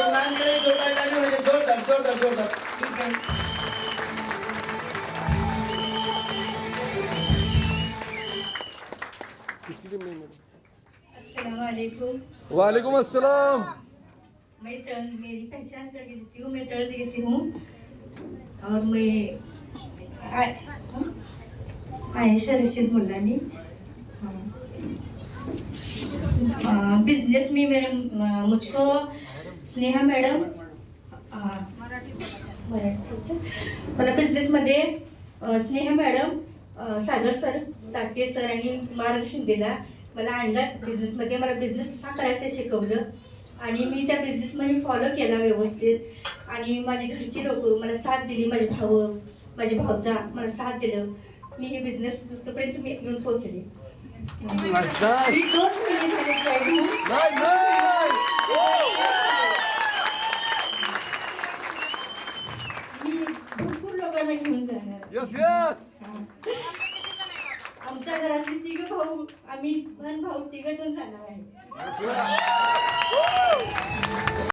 मॅमकडे जोरदार टाळी म्हणजे जोरदार जोरदार जोरदार ठीक आहे वालेकुम अस्सलाम। मैं तरण मेरी पहचान करके देती हूँ मैं दिए से हूँ। और मैं? आयशा रशीद मुल्लानी। बिजनेस में मेरे मुझको स्नेहा मॅडम मला बिझनेसमध्ये Sneha madam Sagar sir Sathe sir आणि मार्गदर्शन दिला मला आणलं. बिझनेसमध्ये मला बिझनेस कसा करायचा शिकवलं. आणि मी त्या बिझनेसमध्ये फॉलो केला व्यवस्थित. आणि माझी घरची लोक मला साथ दिली माझे भाऊ माझे भावजा मला साथ दिलं. मी हे बिझनेस पर्यंत मी येऊन पोहोचले. मी झाले भरपूर लोकांना घेऊन जाणार आमच्या घरातले तिघ भाऊ आम्ही पण भाऊ तिघ जण जाणार आहे.